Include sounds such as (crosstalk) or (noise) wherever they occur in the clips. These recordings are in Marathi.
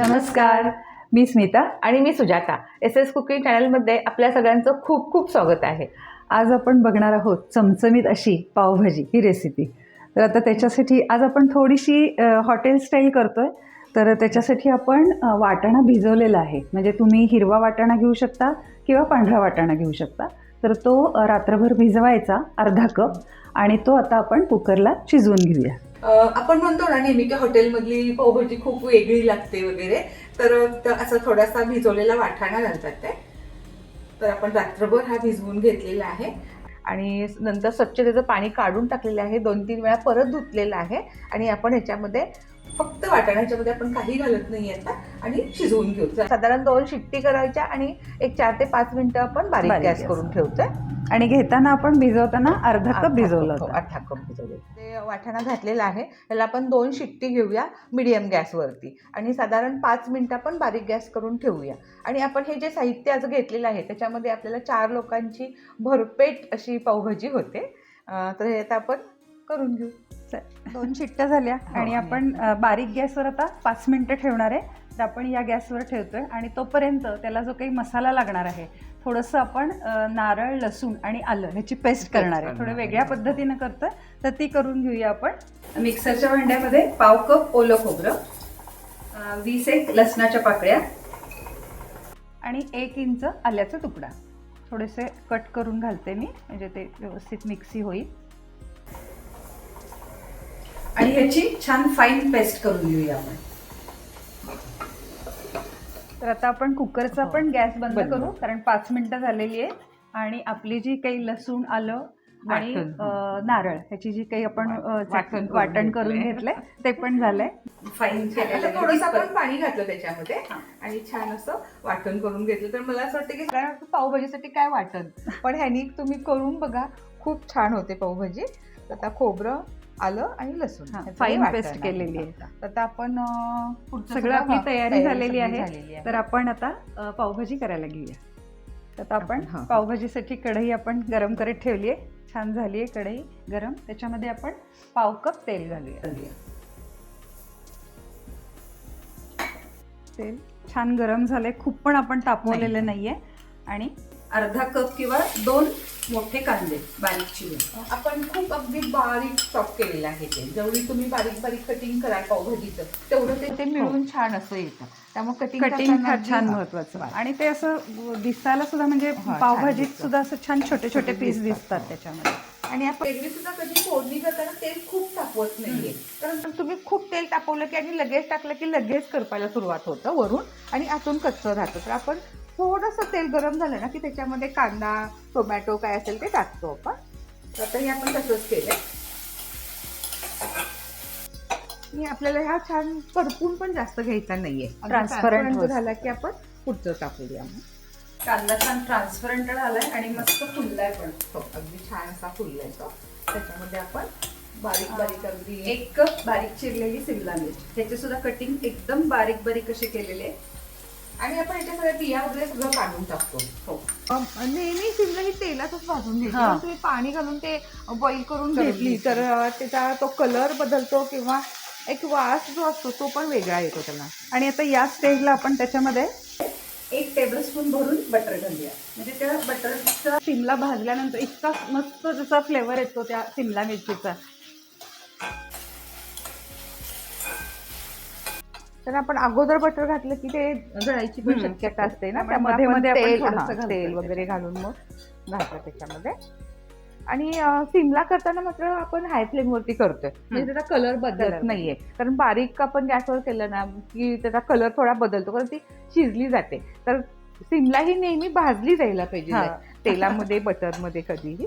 नमस्कार. मी स्मिता आणि मी सुजाता. एस एस कुकिंग चॅनलमध्ये आपल्या सगळ्यांचं खूप खूप स्वागत आहे. आज आपण बघणार आहोत चमचमीत अशी पावभाजी ही रेसिपी तर आता त्याच्यासाठी आज आपण थोडीशी हॉटेल स्टाईल करतोय. तर त्याच्यासाठी आपण वाटाणा भिजवलेला आहे. म्हणजे तुम्ही हिरवा वाटाणा घेऊ शकता किंवा पांढरा वाटाणा घेऊ शकता. तर तो रात्रभर भिजवायचा अर्धा कप आणि तो आता आपण कुकरला शिजवून घेऊया. आपण म्हणतो ना नेहमी की हॉटेलमधली पावभाजी खूप वेगळी लागते वगैरे तर असा थोडासा भिजवलेला वाटाणा घालतात ते. तर आपण रात्रभर हा भिजवून घेतलेला आहे. आणि नंतर स्वच्छ त्याचं पाणी काढून टाकलेलं आहे. दोन तीन वेळा परत धुतलेलं आहे. आणि आपण ह्याच्यामध्ये फक्त वाटाणा ह्याच्यामध्ये आपण काही घालत नाही आता. आणि शिजवून घेऊ. साधारण दोन शिट्टी करायच्या आणि एक चार ते पाच मिनिटं आपण बारीक गॅस. करून ठेवतोय. आणि घेताना आपण भिजवताना अर्धा कप भिजवलं हो, अर्धा कप. ते वाटाणा घातलेला आहे. त्याला आपण दोन शिट्टी घेऊया मिडियम गॅसवरती आणि साधारण पाच मिनिटं आपण बारीक गॅस करून ठेवूया. आणि आपण हे जे साहित्य आज घेतलेलं आहे त्याच्यामध्ये आपल्याला चार लोकांची भरपेट अशी पावभाजी होते. तर हे आता आपण करून घेऊ. दोन शिट्ट्या झाल्या. हो, आणि आपण बारीक गॅसवर आता पाच मिनिटं ठेवणार आहे. तर आपण या गॅसवर ठेवतोय आणि तोपर्यंत त्याला जो काही मसाला लागणार आहे थोडंसं आपण नारळ लसूण आणि आलं ह्याची पेस्ट करणार आहे. थोडं आहे. वेगळ्या पद्धतीनं करतोय तर ती करून घेऊया आपण. मिक्सरच्या भांड्यामध्ये पाव कप ओलं खोबरं वीस एक लसणाच्या पाकळ्या आणि एक इंच आल्याचा तुकडा. थोडेसे कट करून घालते मी म्हणजे ते व्यवस्थित मिक्सी होईल. आणि ह्याची छान फाईन पेस्ट करून घेऊया आपण. तर आता आपण कुकरचा हो. पण गॅस बंद बंद. करू कारण पाच मिनिटं झालेली आहे आणि आपली जी काही लसूण आलं आणि वाटण. अं, नारळ ह्याची जी काही आपण अं, वाटण करून वाटण करून घेतलंय. घेतलंय ते पण झालंय फाईन आता थोडंसं आपण पाणी घातलं त्याच्यामध्ये आणि छान असं वाटण करून घेतलं तर मला असं वाटतं की सगळ्यांना पावभाजीसाठी काय वाटण (laughs) पण ह्यानी तुम्ही करून बघा खूप छान होते पावभाजी तर आता खोबरं आलं आणि लसूण. Fine paste. केलेली आहे. तर आता आपण सगळं आपली तयारी झालेली आहे. तर आपण आता पावभाजी करायला घेऊया. तर आता आपण. पावभाजीसाठी कढई आपण गरम करत ठेवली आहे. छान झाली आहे कढई गरम. त्याच्यामध्ये आपण पाव कप तेल घालूया. तेल छान गरम झालंय. खूप पण आपण तापवलेलं नाहीये. आणि अर्धा कप किंवा दोन मोठे कांदे बारीक चिरून. आपण खूप अगदी बारीक चॉप केलेलं आहे ते. जेवढी तुम्ही बारीक बारीक कटिंग कराल पावभाजीचं तेवढं ते ते मिळून छान असं येतं. त्यामुळे कटिंग कटिंग फार छान महत्वाचं आणि ते असं दिसायला सुद्धा म्हणजे हा, छान पावभाजीत दिसतं. सुद्धा असं छान छोटे छोटे पीस दिसतात. त्याच्यामध्ये. आणि आपण एरवी सुद्धा कधी फोडणी करताना तेल खूप तापवत नाहीये. कारण तुम्ही खूप तेल तापवलं की आणि लगेच टाकलं की लगेच करपायला सुरुवात होतं वरून आणि आतून कच्चं राहतं. तर आपण थोडंसं तेल गरम झालं ना की त्याच्यामध्ये कांदा टोमॅटो काय असेल ते टाकतो आपण. तर आता हे आपण तसंच केलंय. आणि आपल्याला ह्या छान परतून पण जास्त घ्यायचा नाहीये. ट्रान्सपरंट. झाला की आपण पुढचं टाकूया कांदा छान ट्रान्सपरंट आलाय आणि मस्त फुललाय पण. हो अगदी छान असा फुललाय तो. त्याच्यामध्ये आपण बारीक बारीक अगदी एक कप बारीक चिरलेली सिमला मिरची. ह्याचे सुद्धा कटिंग एकदम बारीक बारीक असे केलेले. आहे. आणि आपण याच्या सगळ्या बिया वगैरे सगळं काढून टाकतो. हो. नेहमी शिमला ही तेलातच भाजून घ्यायची हा. पण तुम्ही पाणी घालून ते बॉईल करून करून घेतली घ्यायची. तर अ, त्याचा तो कलर बदलतो किंवा एक वास जो असतो तो पण वेगळा येतो त्याला. आणि आता या स्टेजला आपण त्याच्यामध्ये एक टेबलस्पून भरून बटर घालूया. म्हणजे त्या बटरचा शिमला भाजल्यानंतर इतका मस्त जसा फ्लेवर येतो त्या शिमला मिरचीचा. तर आपण अगोदर बटर घातलं की ते जळायची पण शक्यता असते ना त्यामुळे मध्ये- तेल. वगैरे घालून मग घालतो त्याच्यामध्ये. आणि सिमला करताना मात्र आपण हाय फ्लेम वरती करतोय. म्हणजे त्याचा कलर बदलत नाहीये. कारण बारीक आपण गॅसवर केलं ना की त्याचा कलर थोडा बदलतो कारण ती शिजली जाते. तर सिमला ही नेहमी भाजली जायला पाहिजे. तेलामध्ये बटरमध्ये कधीही.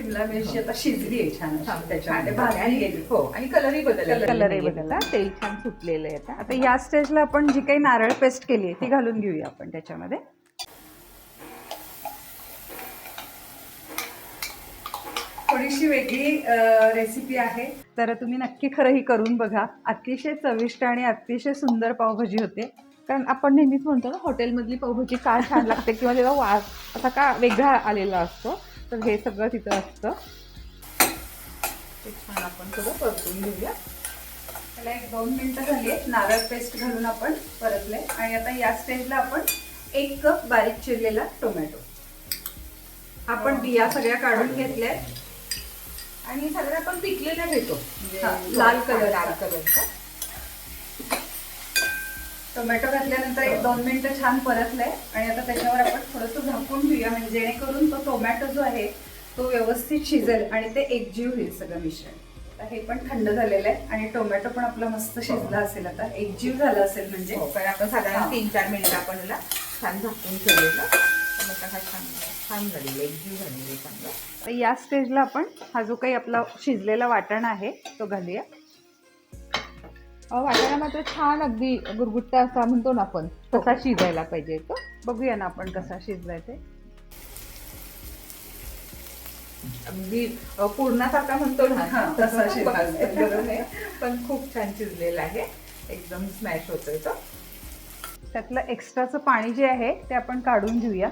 मस्त शिमला मिरची आता शिजली आहे छान अशी. त्याच्यामध्ये छान भाजली गेली हो आणि कलरही बदलला. कलरही बदलला. तेल छान सुटलेलं आहे आता. आता या स्टेजला आपण जी काही नारळ पेस्ट केली आहे ती घालून घेऊया आपण त्याच्यामध्ये. थोडीशी वेगळी रेसिपी आहे. तर तुम्ही नक्की खरं ही करून बघा. अतिशय चविष्ट आणि अतिशय सुंदर पावभाजी होते. कारण आपण नेहमीच म्हणतो ना हॉटेलमधली पावभाजी का छान लागते? किंवा त्याचा वास असा का वेगळा आलेला असतो? तर हे सगळं तिथं असतं. ते छान आपण थोडं परतून घेऊया. त्याला एक दोन मिनिटं झाली आहेत. नारळ पेस्ट घालून आपण परतले आणि आता या स्टेजला आपण एक कप बारीक चिरलेला टोमॅटो. आपण बिया सगळ्या काढून घेतल्या आणि सगळं आपण पिकलेला घेतो. हा, म्हणजे लाल कलरचा. लाल कलरचा टोमॅटो घातल्यानंतर एक दोन मिनिटं छान परतलंय. आणि आता त्याच्यावर आपण थोडंसं झाकून घेऊया. म्हणजे जेणेकरून तो टोमॅटो जो आहे तो व्यवस्थित शिजेल आणि ते एकजीव होईल सगळं मिश्रण. आता हे पण थंड झालेलं आहे आणि टोमॅटो पण आपला मस्त शिजला असेल आता. एकजीव झाला असेल म्हणजे. हो कारण आपण साधारण हा. तीन चार मिनिटं आपण याला छान झाकून ठेवलेलं. टोमॅटो हा छान छान झालेला एकजीव झालेला चांगला. तर या स्टेजला आपण हा जो काही आपला शिजलेला वाटण आहे तो घालूया. वाटाणा मात्र छान अगदी गुरगुट्टा असा म्हणतो ना आपण तसा शिजायला पाहिजे तो. बघूया ना आपण कसा शिजलाय ते अगदी पूर्णासारखा म्हणतो ना हा, तसा. पण खूप छान शिजलेला आहे. एकदम स्मॅश होतोय तो. त्यातलं एक्स्ट्राचं पाणी जे आहे ते आपण काढून घेऊया.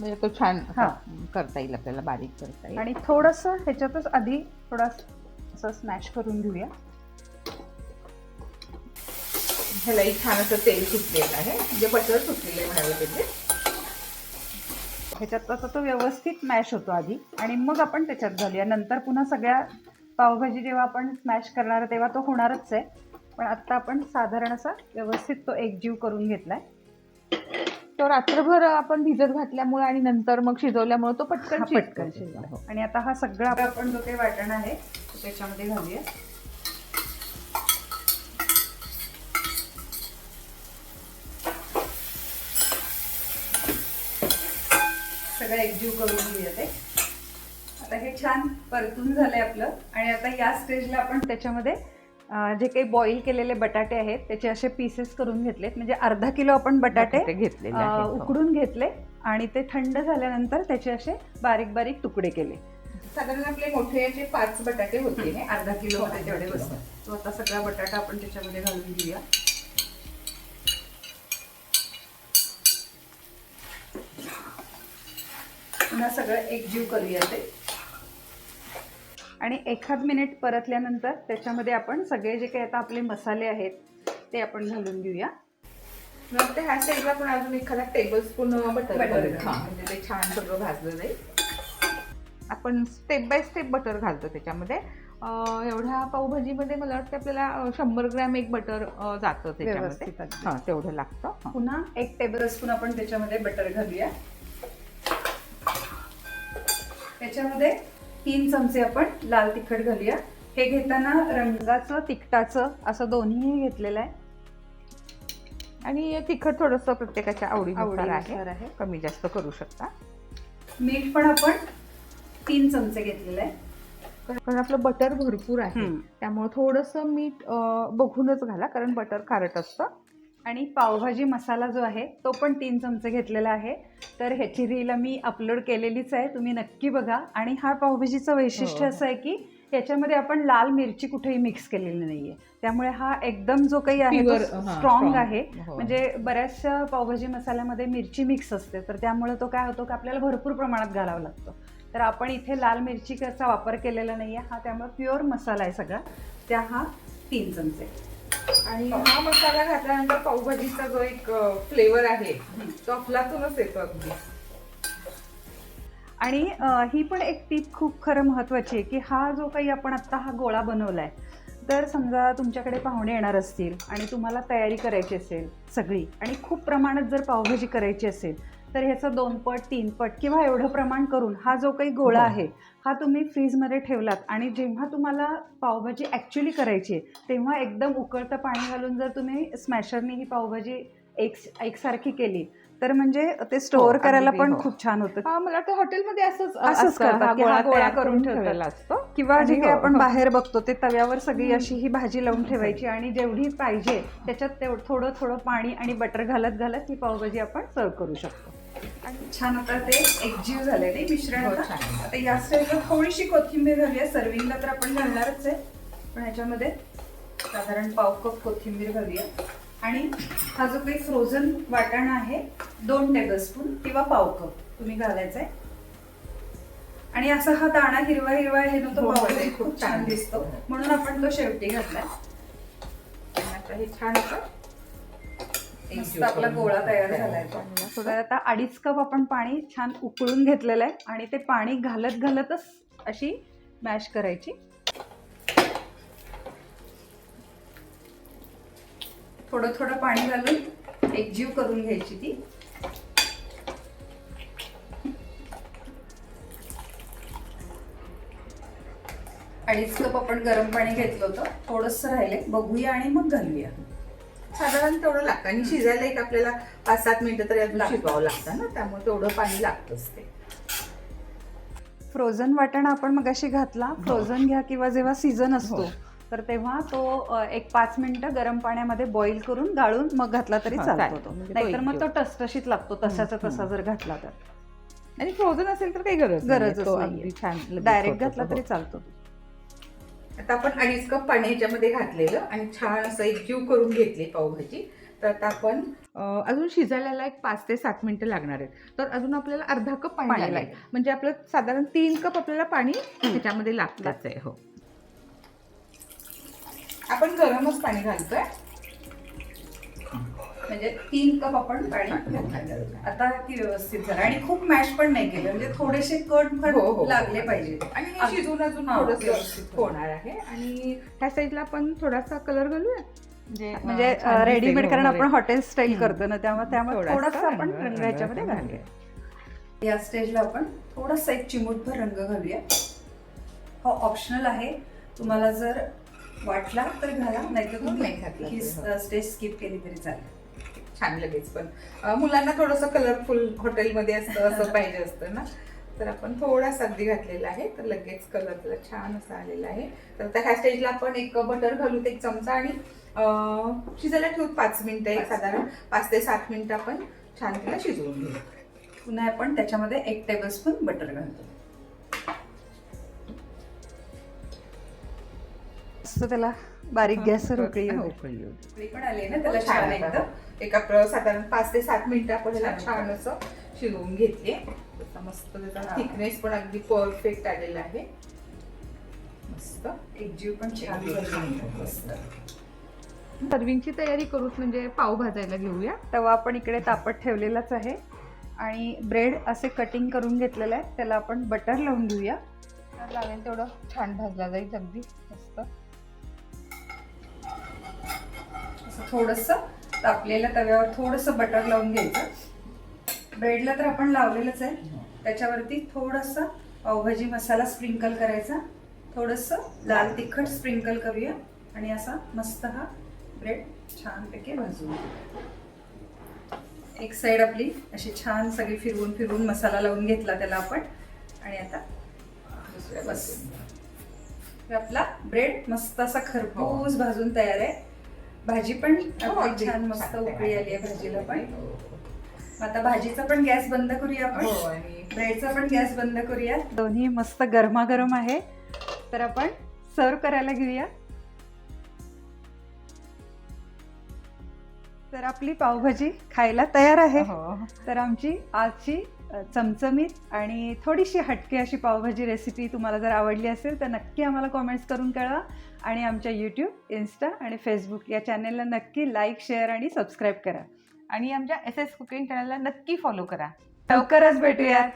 म्हणजे तो छान हा. करता येईल आपल्याला बारीक करता येईल. आणि थोडंसं ह्याच्यातच आधी थोडा असं स्मॅश करून घेऊया. ह्यालाही छान असं तेल सुटलेलं आहे. म्हणजे बटर सुटलेलं आहे म्हणावं त्याचे ह्याच्यात आता तो व्यवस्थित मॅश होतो आधी. आणि मग आपण त्याच्यात घालूया. नंतर पुन्हा सगळ्या पावभाजी जेव्हा आपण स्मॅश करणार तेव्हा तो होणारच आहे. पण आत्ता आपण साधारण असा व्यवस्थित तो एकजीव करून घेतलाय. तो रात्रभर आपण भिजत घातल्यामुळे आणि नंतर मग शिजवल्यामुळे तो पटकन. पटकन शिजला. हो. आणि आता हा सगळा आपण जो काही वाटण आहे तो त्याच्यामध्ये घालूया. सगळं एकजीव करून घेऊया ते आता हे छान परतून झालंय आपलं आणि आता या स्टेजला आपण त्याच्यामध्ये जे काही बॉईल केलेले बटाटे आहेत त्याचे असे पीसेस करून घेतलेत म्हणजे अर्धा किलो आपण बटाटे आहेत, हो. उकडून घेतले आणि ते थंड झाल्यानंतर त्याचे असे बारीक बारीक तुकडे केले साधारण आपले मोठे याचे पाच बटाटे होते हे. अर्धा किलो मध्ये अर्धा तेवढे. बसतात तो आता सगळा बटाटा आपण त्याच्यामध्ये घालून घेऊया पुन्हा सगळं एकजीव करूया ते. आणि एखाद मिनिट परतल्यानंतर त्याच्यामध्ये आपण सगळे जे काही आता आपले मसाले आहेत ते आपण घालून घेऊया. मग ते ह्या स्टेजला पण अजून एखादा टेबल स्पून बटर म्हणजे ते छान सगळं भाजलं जाईल आपण स्टेप बाय स्टेप बटर घालतो त्याच्यामध्ये. अं, एवढ्या पावभाजीमध्ये मला वाटतं आपल्याला शंभर ग्रॅम एक बटर जातं त्याच्यामध्ये. हां तेवढं लागतं. पुन्हा एक टेबल स्पून आपण त्याच्यामध्ये बटर घालूया. त्याच्यामध्ये तीन चमचे आपण लाल तिखट घालूया. हे घेताना रंगाचं तिखटाचं असं दोन्ही घेतलेलं आहे. आणि तिखट थोडंसं प्रत्येकाच्या आवडीनुसार आहे. कमी जास्त करू शकता. मीठ पण आपण तीन चमचे घेतलेलं आहे. कारण आपलं बटर भरपूर आहे. त्यामुळे थोडंसं मीठ बघूनच घाला कारण बटर खारट असतं. आणि पावभाजी मसाला जो आहे तो पण तीन चमचे घेतलेला आहे. तर ह्याची रील मी अपलोड केलेलीच आहे तुम्ही नक्की बघा. आणि हा पावभाजीचं वैशिष्ट्य हो. असं आहे की याच्यामध्ये आपण लाल मिरची कुठेही मिक्स केलेली नाहीये. त्यामुळे हा एकदम जो काही आहे तो स्ट्रॉंग. आहे. हो. म्हणजे बऱ्याचशा पावभाजी मसाल्यामध्ये मिरची मिक्स असते. तर त्यामुळे तो काय होतो की आपल्याला भरपूर प्रमाणात घालावा लागतो. तर आपण इथे लाल मिरचीचा वापर केलेला नाहीये. हा त्यामुळे प्युअर मसाला आहे सगळा. त्या हा तीन चमचे. आणि हा मसाला घातल्यानंतर पावभाजीचा जो एक फ्लेवर आहे तो अफलातूनच येतो अगदी आणि ही पण एक टीप खूप खरं महत्त्वाची आहे की हा जो काही आपण आत्ता हा गोळा बनवला आहे तर समजा तुमच्याकडे पाहुणे येणार असतील आणि तुम्हाला तयारी करायची असेल सगळी आणि खूप प्रमाणात जर पावभाजी करायची असेल तर ह्याचं दोन पट तीन पट किंवा एवढं प्रमाण करून हा जो काही गोळा हो. आहे हा तुम्ही फ्रीजमध्ये ठेवलात आणि जेव्हा तुम्हाला पावभाजी ॲक्च्युली करायची आहे तेव्हा एकदम उकळतं पाणी घालून जर तुम्ही स्मॅशरने ही पावभाजी एक एकसारखी केली तर म्हणजे ते स्टोअर हो, करायला पण हो. खूप छान होतं हा मला वाटतं हॉटेलमध्ये असंच असंच गोळा करून. ठेवलेला असतो किंवा जे काही हो, आपण. बाहेर बघतो ते तव्यावर सगळी अशी ही भाजी लावून ठेवायची आणि जेवढी पाहिजे त्याच्यात तेवढं थोडं थोडं पाणी आणि बटर घालत घालत ही पावभाजी आपण सर्व करू शकतो आणि छान आता ते एकजीव झाले ते मिश्रण हो, आता. या स्टेजला थोडीशी कोथिंबीर घालूया. सर्विंगला तर आपण घालणारच आहे. पण ह्याच्यामध्ये साधारण पाव कप कोथिंबीर घालूया. आणि हा जो काही फ्रोझन वाटाणा आहे दोन टेबलस्पून किंवा पाव कप तुम्ही घालायचा आहे आणि असा हा दाणा हिरवा हिरवा आहे ना तो हो, पावभाजी खूप छान दिसतो. म्हणून आपण तो शेवटी घातलाय. आता हे छान असं मस्त आपला गोळा तयार झालाय थोडं आता अडीच कप आपण पाणी छान उकळून घेतलेलं आहे आणि ते पाणी घालत घालतच अशी मॅश करायची. थोडं थोडं पाणी घालून एकजीव करून घ्यायची ती. अडीच कप आपण गरम पाणी घेतलं होतं. थोडंसं राहिले बघूया आणि मग घालूया. साधारण तेवढं लागतं. आणि शिजायला एक आपल्याला पाच सात मिनिटं तरी अजून. शिजवावं लागतं ना त्यामुळे तेवढं पाणी लागतंच ते. फ्रोझन वाटाणा आपण मगाशी घातला. फ्रोझन घ्या किंवा जेव्हा सीझन असतो हो. तर तेव्हा तो एक पाच मिनिटं गरम पाण्यामध्ये बॉईल करून गाळून मग घातला तरी हा, चालतो. तो म्हणजे नाहीतर मग तो टसटशीत लागतो तसाचा तसा जर घातला तर. आणि फ्रोझन असेल तर काही गरज लगेच डायरेक्ट घातला. तरी चालतो. आता आपण अडीच कप पाणी ह्याच्यामध्ये घातलेलं आणि छान असं एकजीव करून घेतली पावभाजी. तर आता आपण अजून शिजायला एक पाच ते सात मिनिटं लागणार आहेत. तर अजून आपल्याला अर्धा कप पाणी लागेल. म्हणजे आपलं साधारण तीन कप आपल्याला पाणी ह्याच्यामध्ये लागतच आहे हो. आपण गरमच पाणी घालतोय. म्हणजे तीन कप आपण पाणी घातलं. आता ती व्यवस्थित झालं. आणि खूप मॅश पण नाही केलं. म्हणजे थोडेसे कट हो, हो. लागले पाहिजे. आणि हे शिजून अजून हा, होणार. आहे. आणि ह्या साईडला आपण थोडासा कलर घालूया. म्हणजे म्हणजे रेडीमेड कारण आपण. Hotel style. करतो ना त्यामुळे त्यामुळे थोडासा आपण रंग- ह्याच्यामध्ये घालूया. या स्टेजला आपण थोडासा एक चिमूटभर रंग घालूया. हा ऑप्शनल आहे. तुम्हाला जर वाटला तर घाला नाहीतर नाही तुम्ही ही हो. स्टेज स्किप केली तरी चालेल. छान लगेच पण. मुलांना थोडंसं कलरफुल हॉटेलमध्ये असतं असं पाहिजे असतं ना. तर आपण थोडासा अगदी घातलेला आहे तर लगेच कलर त्याला छान असा आलेला आहे. तर त्या ह्या स्टेजला आपण एक बटर घालूत एक चमचा आणि शिजायला ठेवू पाच मिनिटं एक साधारण पाच ते सात मिनिटं आपण छान तिला शिजवून घेऊ. पुन्हा आपण त्याच्यामध्ये एक टेबलस्पून बटर घालतो. त्याला बारीक गॅसवर उकळी येऊ हो. उकळी येऊ. उकळी पण आली ना त्याला छान छान. एकदम. एक आपलं साधारण पाच ते सात मिनिटं आपण ह्याला छान असं शिजवून घेतले मस्त त्याचा हा. थिकनेस पण अगदी परफेक्ट आलेला आहे. मस्त. एकजीव पण छान मस्त. सर्विंगची तयारी करूच म्हणजे पाव भाजायला घेऊया. तवा आपण इकडे तापत ठेवलेलाच आहे. आणि ब्रेड असे कटिंग करून घेतलेलं आहे त्याला आपण बटर लावून घेऊया. तर लागेल तेवढं छान भाजला जाईल अगदी. मस्त. असं थोडंसं तापलेल्या तव्यावर थोडंसं बटर लावून घ्यायचं. ब्रेडला तर आपण लावलेलंच आहे. त्याच्यावरती थोडंसं पावभाजी मसाला स्प्रिंकल करायचा. थोडंसं लाल तिखट स्प्रिंकल करूया. आणि असा मस्त हा ब्रेड छानपैकी भाजून एक साईड आपली अशी छान सगळी फिरवून फिरवून मसाला लावून घेतला त्याला आपण. आणि आता दुसऱ्या बस. आपला ब्रेड मस्त असा खरपूस भाजून तयार आहे. भाजी पण हो, छान मस्त उकळी आली आहे. भाजीला पण. हो, आता भाजीचा पण गॅस बंद करूया आपण. हो ब्रेडचा पण गॅस बंद करूया. दोन्ही मस्त गरमागरम आहे. तर आपण सर्व करायला घेऊया. तर आपली पावभाजी खायला तयार आहे. हो. तर आमची आजची चमचमीत आणि थोडीशी हटके अशी पावभाजी रेसिपी तुम्हाला जर आवडली असेल तर नक्की आम्हाला कॉमेंट्स करून कळवा आणि आमच्या यूट्यूब इन्स्टा आणि फेसबुक या चॅनेलला नक्की लाईक शेअर आणि सबस्क्राईब करा. आणि आमच्या एस एस कुकिंग चॅनलला नक्की फॉलो करा. लवकरच भेटूयात.